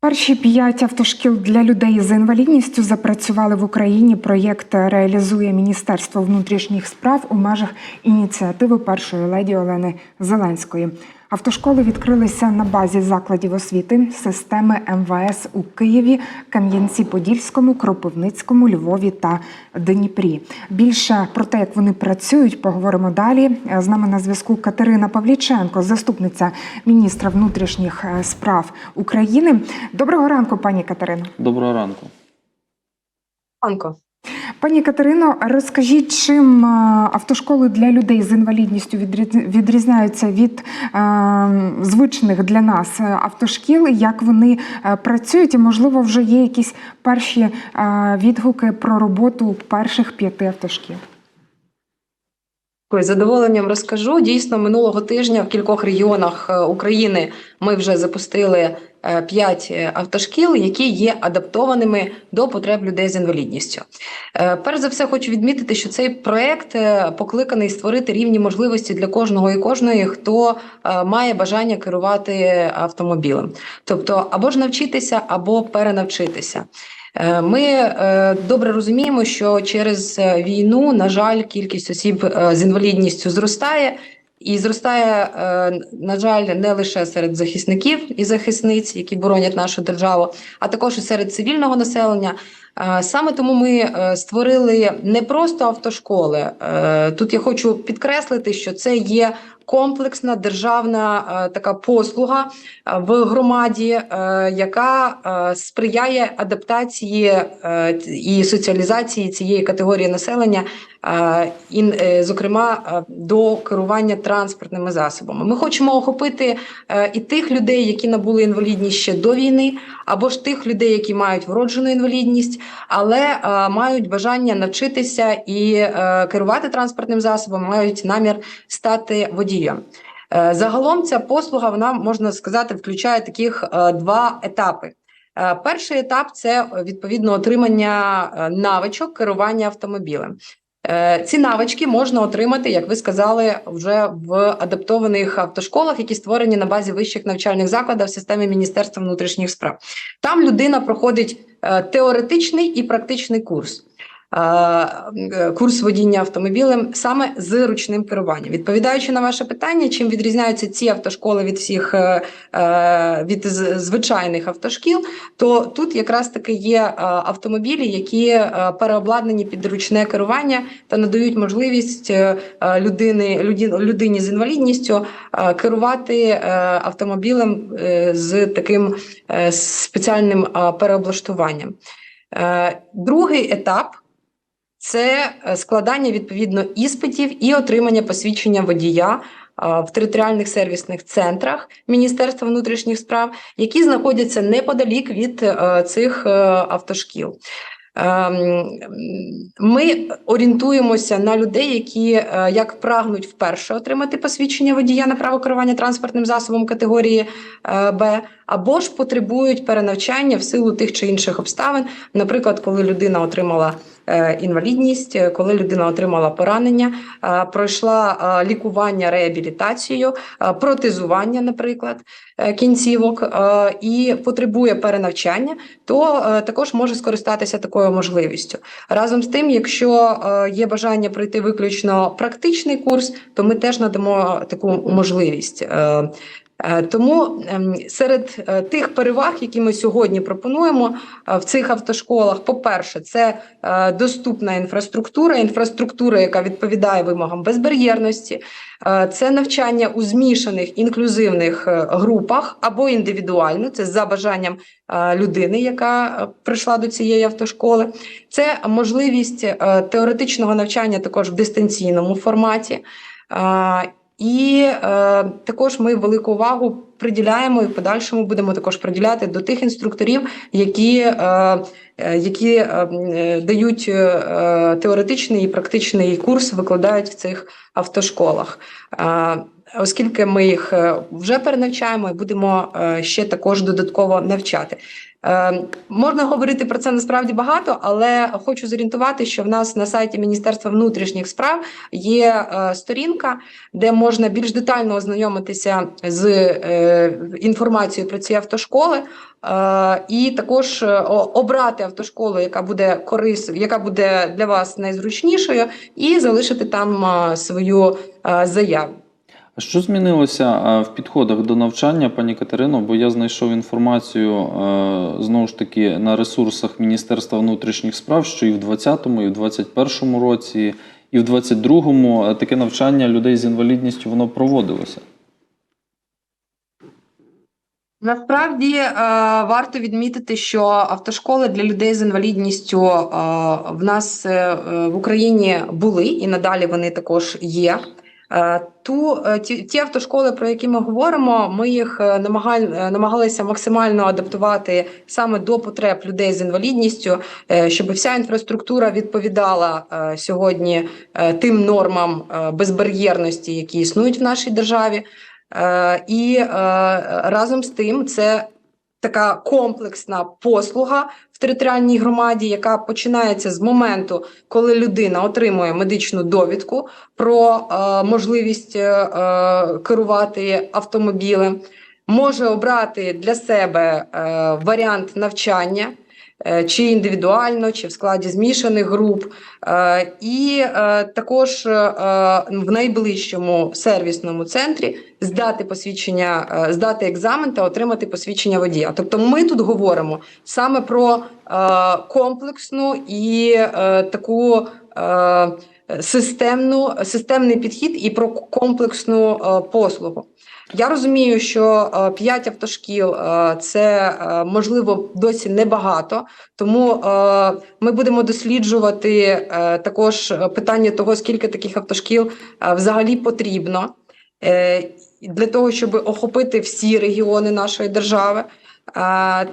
Перші п'ять автошкіл для людей з інвалідністю запрацювали в Україні. Проєкт реалізує Міністерство внутрішніх справ у межах ініціативи першої леді Олени Зеленської. Автошколи відкрилися на базі закладів освіти системи МВС у Києві, Кам'янці-Подільському, Кропивницькому, Львові та Дніпрі. Більше про те, як вони працюють, поговоримо далі. З нами на зв'язку Катерина Павліченко, заступниця міністра внутрішніх е, справ України. Доброго ранку, пані Катерино. Доброго ранку. Анко. Пані Катерино, розкажіть, чим е, автошколи для людей з інвалідністю відріз- відрізняються від е, звичних для нас е, автошкіл, як вони працюють, і можливо вже є якісь перші відгуки про роботу перших п'яти автошкіл. З задоволенням розкажу. Дійсно, минулого тижня в кількох регіонах е, України ми вже запустили е, п'ять е, автошкіл, які є адаптованими до потреб людей з інвалідністю. Перш за все, хочу відмітити, що цей проект покликаний створити рівні можливості для кожного і кожної, хто має бажання керувати автомобілем, тобто або ж навчитися, або перенавчитися. Е, Ми е, добре розуміємо, що через е, війну, на жаль, кількість осіб з інвалідністю зростає. І зростає, на жаль, не лише серед захисників і захисниць, які боронять нашу державу, а також і серед цивільного населення. Саме тому ми е, створили не просто автошколи. Е, Тут я хочу підкреслити, що це є комплексна державна е, така послуга в громаді, яка сприяє адаптації і соціалізації цієї категорії населення, і, зокрема, до керування транспортними засобами. Ми хочемо охопити і тих людей, які набули інвалідність ще до війни, або ж тих людей, які мають вроджену інвалідність, але е, мають бажання навчитися і е, керувати транспортним засобом, мають намір стати водієм. Е, Загалом ця послуга, вона можна сказати, включає таких два етапи. Перший етап це відповідно отримання навичок керування автомобілем. Е, Ці навички можна отримати, як ви сказали, вже в адаптованих автошколах, які створені на базі вищих навчальних закладів в системі Міністерства внутрішніх справ. Там людина проходить е, теоретичний і практичний курс. Е, е, Курс водіння автомобілем саме з ручним керуванням. Відповідаючи на ваше питання, чим відрізняються ці автошколи від всіх е, від звичайних автошкіл, то тут якраз таки є автомобілі, які переобладнані під ручне керування та надають можливість людини, людині з інвалідністю керувати автомобілем з таким спеціальним переоблаштуванням. Другий етап. Це е, складання відповідно іспитів і отримання посвідчення водія в територіальних сервісних центрах Міністерства внутрішніх справ, які знаходяться неподалік від е, цих е, автошкіл. Ем, Ми орієнтуємося на людей, які е, як прагнуть вперше отримати посвідчення водія на право керування транспортним засобом категорії е, Б, або ж потребують перенавчання в силу тих чи інших обставин, наприклад, коли людина отримала е, інвалідність, е, коли людина отримала поранення, е, пройшла е, лікування, реабілітацію, е, протезування, наприклад, е, кінцівок, е, і потребує перенавчання, то е, також може скористатися такою можливістю. Разом з тим, якщо е, є бажання пройти виключно практичний курс, то ми теж надамо таку можливість. Е, Тому ем, серед е, тих переваг, які ми сьогодні пропонуємо е, в цих автошколах, по-перше, це доступна інфраструктура, інфраструктура, яка відповідає вимогам безбар'єрності, це навчання у змішаних інклюзивних групах або індивідуально, це за бажанням людини, яка прийшла до цієї автошколи. Це можливість теоретичного навчання також в дистанційному форматі. І е, також ми велику увагу приділяємо і в подальшому будемо також приділяти до тих інструкторів, які, е, е, які е, е, дають е, теоретичний і практичний курс, викладають в цих автошколах. Е, Оскільки ми їх е, вже перенавчаємо і будемо ще також додатково навчати. Е, можна говорити про це насправді багато, але хочу зорієнтувати, що в нас на сайті Міністерства внутрішніх справ є е, сторінка, де можна більш детально ознайомитися з е, інформацією про ці автошколи. І також обрати автошколу, яка буде корис, яка буде для вас найзручнішою, і залишити там свою заяву. Що змінилося е, в підходах до навчання, пані Катерино? Бо я знайшов інформацію е, знову ж таки на ресурсах Міністерства внутрішніх справ, що і в 2020, і в 2021 році, і в 2022 е, таке навчання людей з інвалідністю воно проводилося. Насправді варто відмітити, що автошколи для людей з інвалідністю в нас в Україні були і надалі вони також є. Е, Ту е, ті, ті автошколи, про які ми говоримо, ми їх е, намагаль, намагалися максимально адаптувати саме до потреб людей з інвалідністю, щоб вся інфраструктура відповідала сьогодні тим нормам безбар'єрності, які існують в нашій державі. І разом з тим це така комплексна послуга в територіальній громаді, яка починається з моменту, коли людина отримує медичну довідку про е, можливість е, е, керувати автомобілем, може обрати для себе е, варіант навчання. Е, Чи індивідуально, чи в складі змішаних груп, Е, і е, також в найближчому сервісному центрі здати посвідчення, здати екзамен та отримати посвідчення водія. Тобто, ми тут говоримо саме про комплексну і таку. Системну системний підхід і про комплексну послугу. Я розумію, що 5 автошкіл е, це е, можливо досі небагато, тому е, ми будемо досліджувати е, також питання того, скільки таких автошкіл е, взагалі потрібно е, для того, щоб охопити всі регіони нашої держави. Е,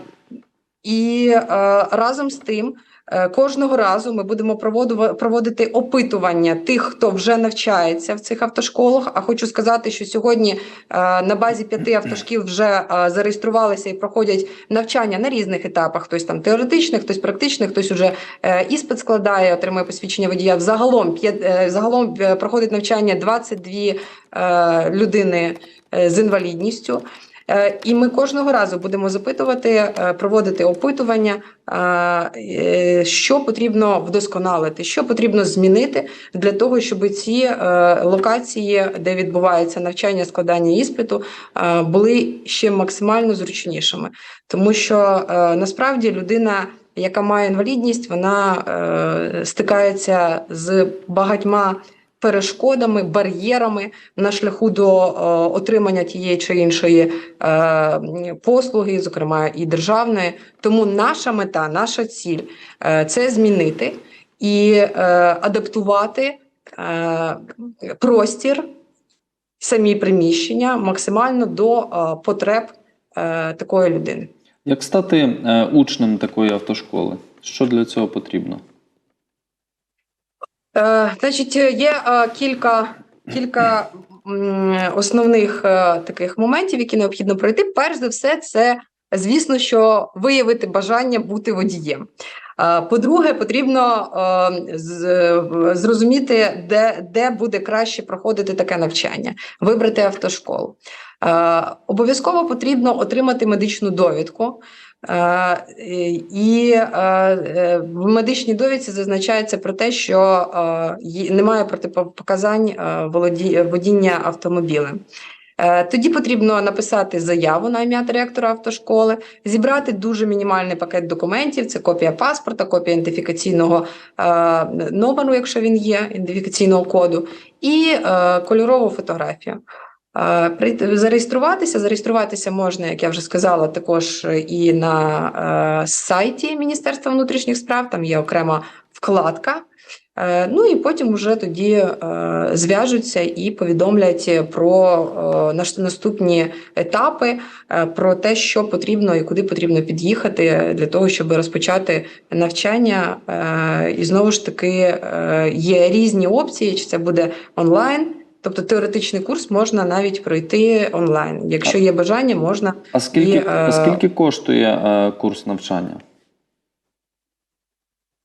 І е, разом з тим. Е, Кожного разу ми будемо проводити опитування тих, хто вже навчається в цих автошколах. А хочу сказати, що сьогодні е, на базі п'яти автошкіл вже е, зареєструвалися і проходять навчання на різних етапах. Хтось там теоретичних, хтось практичних, хтось уже іспит складає, отримує посвідчення водія. Загалом п'ят- е, загалом проходить навчання 22 е, людини з інвалідністю. Е, І ми кожного разу будемо запитувати, е, проводити опитування, е, що потрібно вдосконалити, що потрібно змінити для того, щоб ці локації, де відбувається навчання, складання іспиту, були ще максимально зручнішими. Тому що насправді людина, яка має інвалідність, вона е, стикається з багатьма перешкодами, бар'єрами на шляху до е, отримання тієї чи іншої е, послуги, зокрема і державної. Тому наша мета, наша ціль е, це змінити і адаптувати простір, самі приміщення максимально до потреб такої людини. Як стати учнем такої автошколи? Що для цього потрібно? Е, Значить, є е, кілька, кілька основних е, таких моментів, які необхідно пройти. Перш за все, це звісно, що виявити бажання бути водієм. Е, По-друге, потрібно е, зрозуміти, де, де буде краще проходити таке навчання, вибрати автошколу. Е, Обов'язково потрібно отримати медичну довідку. І в медичній довідці зазначається про те, що немає протипоказань володі- водіння автомобілем. Е, Тоді потрібно написати заяву на ім'я директора автошколи, зібрати дуже мінімальний пакет документів: це копія паспорта, копія ідентифікаційного е, номеру, якщо він є, ідентифікаційного коду, і е, кольорову фотографію. Зареєструватися. Зареєструватися можна, як я вже сказала, також і на сайті Міністерства внутрішніх справ. Там є окрема вкладка. Е, Ну і потім вже тоді е, зв'яжуться і повідомлять про е, наступні етапи, про те, що потрібно і куди потрібно під'їхати для того, щоб розпочати навчання. І знову ж таки є різні опції: чи це буде онлайн Тобто теоретичний курс можна навіть пройти онлайн. Якщо є бажання, можна А скільки, І, а скільки коштує курс навчання?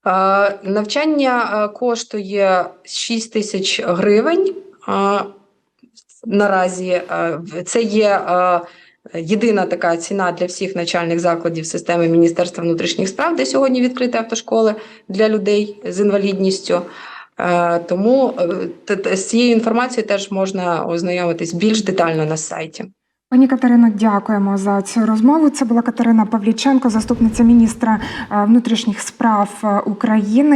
Е, Навчання е, коштує 6 тисяч гривень. е, Наразі це є єдина така ціна для всіх навчальних закладів системи Міністерства внутрішніх справ, де сьогодні відкриті автошколи для людей з інвалідністю. Тому з цією інформацією теж можна ознайомитись більш детально на сайті. Пані Катерино, дякуємо за цю розмову. Це була Катерина Павліченко, заступниця міністра е, внутрішніх справ е, України.